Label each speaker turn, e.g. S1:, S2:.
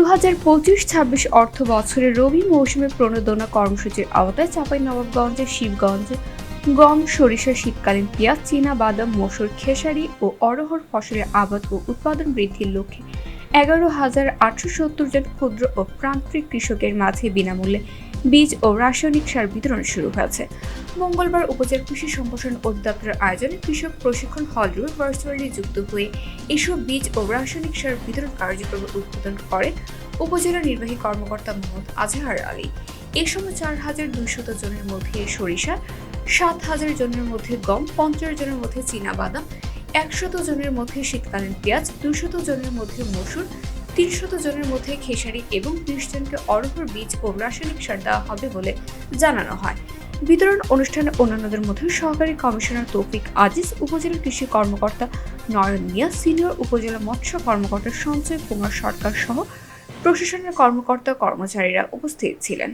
S1: দু হাজার পঁচিশ, ছাব্বিশ অর্থ বছরে রবি মৌসুমে প্রণোদনা কর্মসূচির আওতায় চাঁপাইনবাবগঞ্জের শিবগঞ্জে গম, সরিষা, শীতকালীন পেঁয়াজ, চীনা বাদাম, মসুর খেসারি ও অরহর ফসলের আবাদ ও উৎপাদন বৃদ্ধির লক্ষ্যে এগারো হাজার আটশো সত্তর জন ক্ষুদ্র ও প্রান্তিক কৃষকের মাঝে বিনামূল্যে বীজ ও রাসায়নিক সার বিতরণ শুরু হয়েছে। মঙ্গলবার উপজেলা কৃষি সম্প্রসারণ অধিদপ্তরের আয়োজনে কৃষক প্রশিক্ষণ হলরুমে ভার্চুয়ালি যুক্ত হয়ে এসব বীজ ও রাসায়নিক সার বিতরণ কার্যক্রম উদ্বোধন করেন উপজেলা নির্বাহী কর্মকর্তা মোহাম্মদ আজহার আলী। এ সময় চার হাজার দুইশত জনের মধ্যে সরিষা, সাত হাজার জনের মধ্যে গম, পঞ্চাশ জনের মধ্যে চীনা বাদাম, একশত জনের মধ্যে শীতকালীন পেঁয়াজ দুশত জনের মধ্যে মসুর তিনশত জনের মধ্যে খেসারি এবং ত্রিশ জনকে অরহর বীজ ও রাসায়নিক সার দেওয়া হবে বলে জানানো হয়। বিতরণ অনুষ্ঠানে অন্যান্যদের মধ্যে সহকারী কমিশনার তৌফিক আজিজ, উপজেলা কৃষি কর্মকর্তা নয়ন মিয়া, সিনিয়র উপজেলা মৎস্য কর্মকর্তা সঞ্জয় কুমার সরকার সহ প্রশাসনের কর্মকর্তা কর্মচারীরা উপস্থিত ছিলেন।